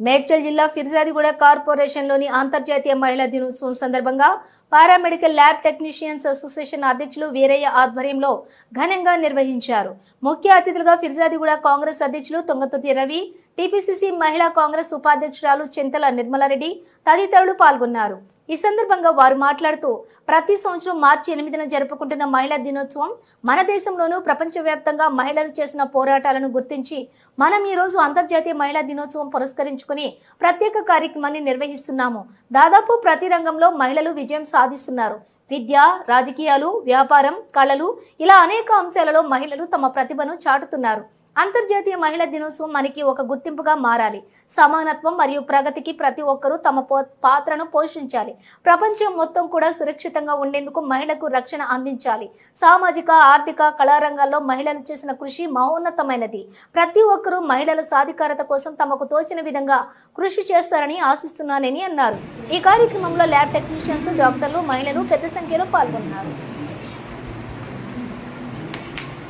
మేడ్చల్ జిల్లా ఫిర్జాదిగూడ కార్పొరేషన్లోని అంతర్జాతీయ మహిళా దినోత్సవం సందర్భంగా పారామెడికల్ ల్యాబ్ టెక్నీషియన్స్ అసోసియేషన్ అధ్యక్షులు వీరయ్య ఆధ్వర్యంలో ఘనంగా నిర్వహించారు. ముఖ్య అతిథులుగా ఫిర్జాదిగూడ కాంగ్రెస్ అధ్యక్షులు తొంగతుర్తి రవి టీపీసీసీ మహిళా కాంగ్రెస్ ఉపాధ్యక్షురాలు చింతల నిర్మలారెడ్డి తదితరులు పాల్గొన్నారు. ఈ సందర్భంగా వారు మాట్లాడుతూ ప్రతి సంవత్సరం మార్చి ఎనిమిదిన జరుపుకుంటున్న మహిళా దినోత్సవం మన దేశంలోనూ ప్రపంచవ్యాప్తంగా మహిళలు చేసిన పోరాటాలను గుర్తించి మనం ఈ రోజు అంతర్జాతీయ మహిళా దినోత్సవం పురస్కరించుకుని ప్రత్యేక కార్యక్రమాన్ని నిర్వహిస్తున్నాము. దాదాపు ప్రతి రంగంలో మహిళలు విజయం సాధిస్తున్నారు. విద్య రాజకీయాలు వ్యాపారం కళలు ఇలా అనేక అంశాలలో మహిళలు తమ ప్రతిభను చాటుతున్నారు. అంతర్జాతీయ మహిళా దినోత్సవం మనకి ఒక గుర్తింపుగా మారాలి. సమానత్వం మరియు ప్రగతికి ప్రతి ఒక్కరూ తమ పాత్రను పోషించాలి. ప్రపంచం మొత్తం కూడా సురక్షితంగా ఉండేందుకు మహిళకు రక్షణ అందించాలి. సామాజిక ఆర్థిక కళారంగాల్లో మహిళలు చేసిన కృషి మహోన్నతమైనది. ప్రతి ఒక్కరూ మహిళల సాధికారత కోసం తమకు తోచిన విధంగా కృషి చేస్తారని ఆశిస్తున్నానని అన్నారు. ఈ కార్యక్రమంలో ల్యాబ్ టెక్నీషియన్స్ డాక్టర్లు మహిళలు పెద్ద సంఖ్యలో పాల్గొన్నారు.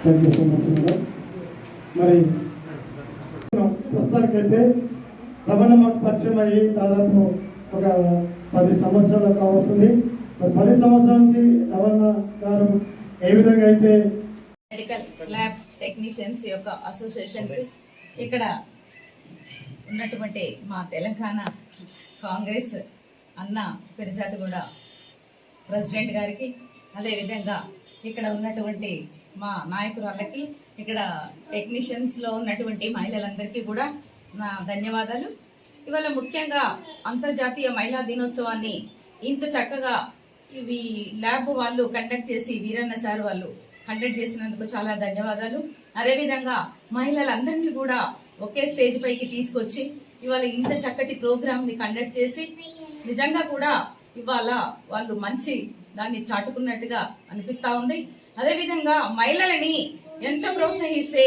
థ్యాంక్ యూ సో మచ్ మరి ప్రస్తుతానికైతే రమణ మాకు పరిచయం అయ్యి దాదాపు ఒక పది సంవత్సరాలు కావస్తుంది మరి పది సంవత్సరాల నుంచి రమణ గారు ఏ విధంగా అయితే మెడికల్ ల్యాబ్ టెక్నీషియన్స్ యొక్క అసోసియేషన్ ఇక్కడ ఉన్నటువంటి మా తెలంగాణ కాంగ్రెస్ అన్న పెరిజాతిగూడ ప్రెసిడెంట్ గారికి అదేవిధంగా ఇక్కడ ఉన్నటువంటి మా నాయకురాళ్ళకి ఇక్కడ టెక్నీషియన్స్లో ఉన్నటువంటి మహిళలందరికీ కూడా నా ధన్యవాదాలు. ఇవాళ ముఖ్యంగా అంతర్జాతీయ మహిళా దినోత్సవాన్ని ఇంత చక్కగా ఇవి ల్యాబ్ వాళ్ళు కండక్ట్ చేసి వీరన్న సార్ వాళ్ళు కండక్ట్ చేసినందుకు చాలా ధన్యవాదాలు. అదేవిధంగా మహిళలందరినీ కూడా ఒకే స్టేజ్ పైకి తీసుకొచ్చి ఇవాళ ఇంత చక్కటి ప్రోగ్రామ్ని కండక్ట్ చేసి నిజంగా కూడా ఇవాళ వాళ్ళు మంచి దాన్ని చాటుకున్నట్టుగా అనిపిస్తూ ఉంది. అదేవిధంగా మహిళలని ఎంత ప్రోత్సహిస్తే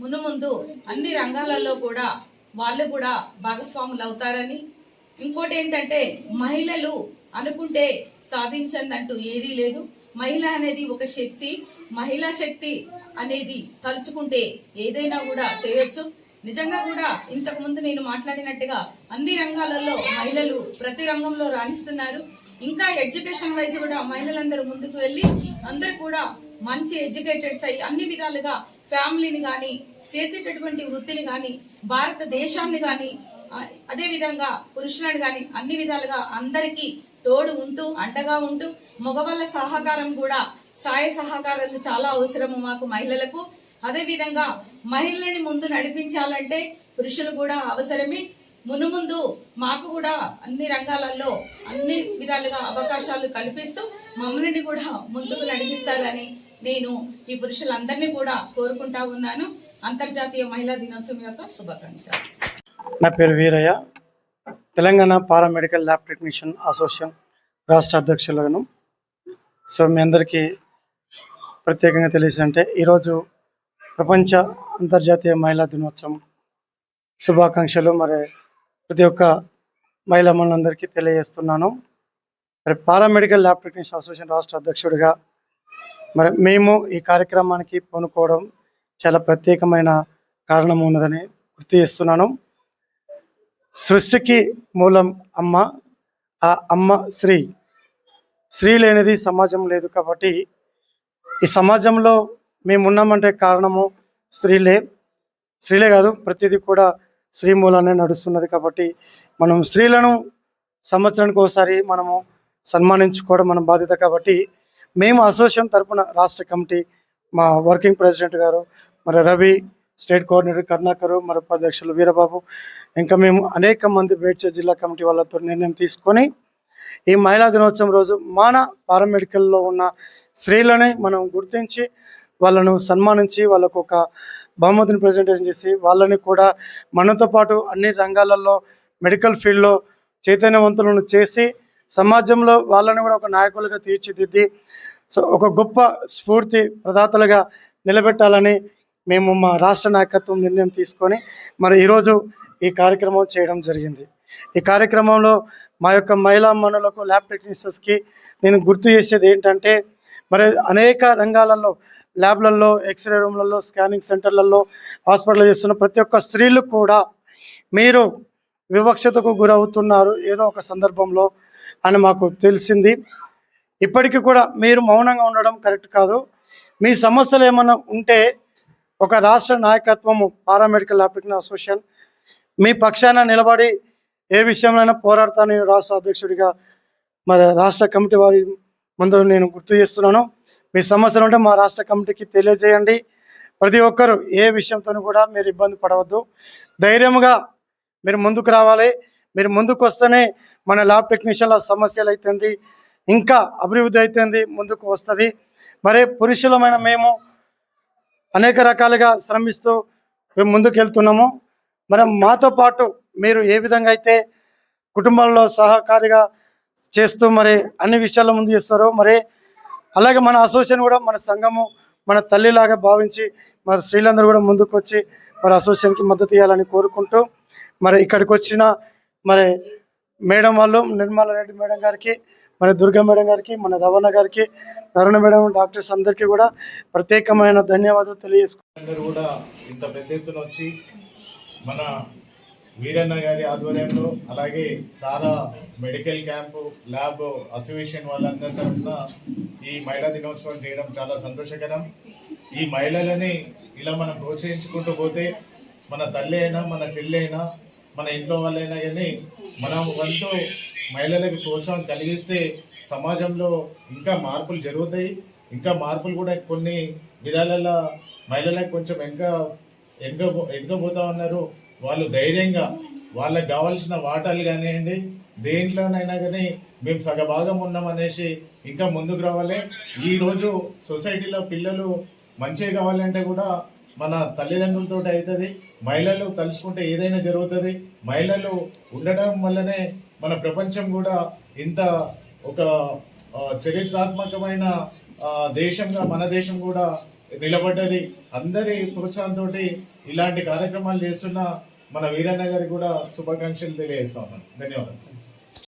మును ముందు అన్ని రంగాలలో కూడా వాళ్ళు కూడా భాగస్వాములు అవుతారని. ఇంకోటి ఏంటంటే మహిళలు అనుకుంటే సాధించందంటూ ఏదీ లేదు. మహిళ అనేది ఒక శక్తి మహిళా శక్తి అనేది తలుచుకుంటే ఏదైనా కూడా చేయొచ్చు. నిజంగా కూడా ఇంతకు ముందు నేను మాట్లాడినట్టుగా అన్ని రంగాలలో మహిళలు ప్రతి రంగంలో రాణిస్తున్నారు. ఇంకా ఎడ్యుకేషన్ వైజ్ కూడా మహిళలందరూ ముందుకు వెళ్ళి అందరూ కూడా మంచి ఎడ్యుకేటెడ్స్ అయ్యి అన్ని విధాలుగా ఫ్యామిలీని కానీ చేసేటటువంటి వృత్తిని కానీ భారతదేశాన్ని కానీ అదే విధంగా పురుషులను కానీ అన్ని విధాలుగా అందరికీ తోడు ఉంటూ అండగా ఉంటూ మగవాళ్ళ సహకారం కూడా సాయ సహకారాలు చాలా అవసరము మాకు మహిళలకు. అదే విధంగా మహిళల్ని ముందు నడిపించాలంటే పురుషులు కూడా అవసరమే. మునుముందు మాకు కూడా అన్ని రంగాలలో అన్ని విధాలుగా అవకాశాలు కల్పిస్తూ మమ్మల్ని కూడా ముందుకు నడిపిస్తారని నేను ఈ పురుషులందరినీ కూడా కోరుకుంటా ఉన్నాను. అంతర్జాతీయ మహిళా దినోత్సవం యొక్క శుభాకాంక్షలు. నా పేరు Veeraiah. Telangana paramedical lab technician association రాష్ట్ర అధ్యక్షులను. సో మీ అందరికీ ప్రత్యేకంగా తెలిసిందంటే ఈరోజు ప్రపంచ అంతర్జాతీయ మహిళా దినోత్సవం. శుభాకాంక్షలు. మరి ప్రతి ఒక్క మహిళా మనందరికీ తెలియజేస్తున్నాను. మరి పారామెడికల్ ల్యాబ్ టెక్నీషియన్ అసోసియేషన్ రాష్ట్ర అధ్యక్షుడిగా మరి మేము ఈ కార్యక్రమానికి పూనుకోవడం చాలా ప్రత్యేకమైన కారణం ఉన్నదని గుర్తు చేస్తున్నాను. సృష్టికి మూలం అమ్మ. ఆ అమ్మ స్త్రీ. స్త్రీ లేనిది సమాజం లేదు కాబట్టి ఈ సమాజంలో మేము ఉన్నామంటే కారణము స్త్రీలే. స్త్రీలే కాదు ప్రతిదీ కూడా స్త్రీ మూలానే నడుస్తున్నది కాబట్టి మనం స్త్రీలను సంవత్సరానికి ఒకసారి మనము సన్మానించుకోవడం మన బాధ్యత కాబట్టి మేము అసోసియేషన్ తరపున రాష్ట్ర కమిటీ మా వర్కింగ్ ప్రెసిడెంట్ గారు మరి రవి స్టేట్ కోఆర్డినేటర్ కరుణాకరు మరి ఉపాధ్యక్షులు వీరబాబు ఇంకా మేము అనేక మంది వేడ్చే జిల్లా కమిటీ వాళ్ళతో నిర్ణయం తీసుకొని ఈ మహిళా దినోత్సవం రోజు మన పారామెడికల్లో ఉన్న స్త్రీలని మనం గుర్తించి వాళ్ళను సన్మానించి వాళ్ళకు ఒక బహుమతిని ప్రజెంటేషన్ చేసి వాళ్ళని కూడా మనతో పాటు అన్ని రంగాలలో మెడికల్ ఫీల్డ్లో చైతన్యవంతులను చేసి సమాజంలో వాళ్ళని కూడా ఒక నాయకులుగా తీర్చిదిద్ది సో ఒక గొప్ప స్ఫూర్తి ప్రదాతలుగా నిలబెట్టాలని మేము మా రాష్ట్ర నాయకత్వం నిర్ణయం తీసుకొని మరి ఈరోజు ఈ కార్యక్రమం చేయడం జరిగింది. ఈ కార్యక్రమంలో మా యొక్క మహిళా మనులకు ల్యాబ్ టెక్నీషియన్స్కి నేను గుర్తు చేసేది ఏంటంటే మరి అనేక రంగాలలో ల్యాబ్లలో ఎక్స్రే రూమ్లలో స్కానింగ్ సెంటర్లలో హాస్పిటల్ చేస్తున్న ప్రతి ఒక్క స్త్రీలు కూడా మీరు వివక్షతకు గురవుతున్నారు ఏదో ఒక సందర్భంలో. అని మాకు తెలిసింది. ఇప్పటికీ కూడా మీరు మౌనంగా ఉండడం కరెక్ట్ కాదు. మీ సమస్యలు ఏమైనా ఉంటే ఒక రాష్ట్ర నాయకత్వము పారామెడికల్ అప్లికేషన్ అసోసియేషన్ మీ పక్షాన నిలబడి ఏ విషయంలోనైనా పోరాడతాను నేను రాష్ట్ర అధ్యక్షుడిగా మరి రాష్ట్ర కమిటీ వారి ముందు నేను గుర్తు చేస్తున్నాను. మీ సమస్యలు ఉంటే మా రాష్ట్ర కమిటీకి తెలియజేయండి. ప్రతి ఒక్కరు ఏ విషయంతో కూడా మీరు ఇబ్బంది పడవద్దు. ధైర్యంగా మీరు ముందుకు రావాలి. మీరు ముందుకు వస్తేనే మన ల్యాబ్ టెక్నీషియన్ల సమస్యలు అవుతుంది ఇంకా అభివృద్ధి అవుతుంది ముందుకు వస్తుంది. మరి పురుషులమైన మేము అనేక రకాలుగా శ్రమిస్తూ మేము ముందుకు వెళ్తున్నాము మరి మాతో పాటు మీరు ఏ విధంగా అయితే కుటుంబంలో సహకారిగా చేస్తూ మరి అన్ని విషయాల్లో ముందు చేస్తారో మరి అలాగే మన అసోసియేషన్ కూడా మన సంఘము మన తల్లిలాగా భావించి మరి స్త్రీలందరూ కూడా ముందుకు వచ్చి మరి అసోసియేషన్కి మద్దతు ఇవ్వాలని కోరుకుంటూ మరి ఇక్కడికి వచ్చిన మరి మేడం వాళ్ళు నిర్మల రెడ్డి మేడం గారికి మన దుర్గా మేడం గారికి మన రవణ గారికి నరుణ మేడం డాక్టర్స్ అందరికీ కూడా ప్రత్యేకమైన ధన్యవాదాలు తెలియజేసుకుంటారు కూడా ఇంత పెద్ద ఎత్తున వచ్చి మన వీరన్న గారి ఆధ్వర్యంలో అలాగే Tara medical camp lab association వాళ్ళందరి తరఫున ఈ మహిళా దినోత్సవం చేయడం చాలా సంతోషకరం. ఈ మహిళలని ఇలా మనం ప్రోత్సహించుకుంటూ పోతే మన తల్లి అయినా మన చెల్లి అయినా మన ఇంట్లో వాళ్ళైనా కానీ మనం వంతు మహిళలకు ప్రోత్సాహం కలిగిస్తే సమాజంలో ఇంకా మార్పులు జరుగుతాయి. ఇంకా మార్పులు కూడా కొన్ని విధాలలో మహిళలకు కొంచెం ఇంకా వెనక వెనకపోతా ఉన్నారు. వాళ్ళు ధైర్యంగా వాళ్ళకి కావాల్సిన వాటాలు కానివ్వండి దేంట్లోనైనా కానీ మేము సగభాగం ఉన్నాం అనేసి ఇంకా ముందుకు రావాలి. ఈరోజు సొసైటీలో పిల్లలు మంచిగా కావాలంటే కూడా మన తల్లిదండ్రులతో అవుతుంది మహిళలు తలుచుకుంటే ఏదైనా జరుగుతుంది మహిళలు ఉండడం వల్లనే మన ప్రపంచం కూడా ఇంత ఒక చరిత్రాత్మకమైన దేశంగా మన దేశం కూడా నిలబడ్డది. అందరి ప్రోత్సాహంతో ఇలాంటి కార్యక్రమాలు చేస్తున్న మన వీరన్న గారికి కూడా శుభాకాంక్షలు తెలియజేస్తాం ధన్యవాదాలు.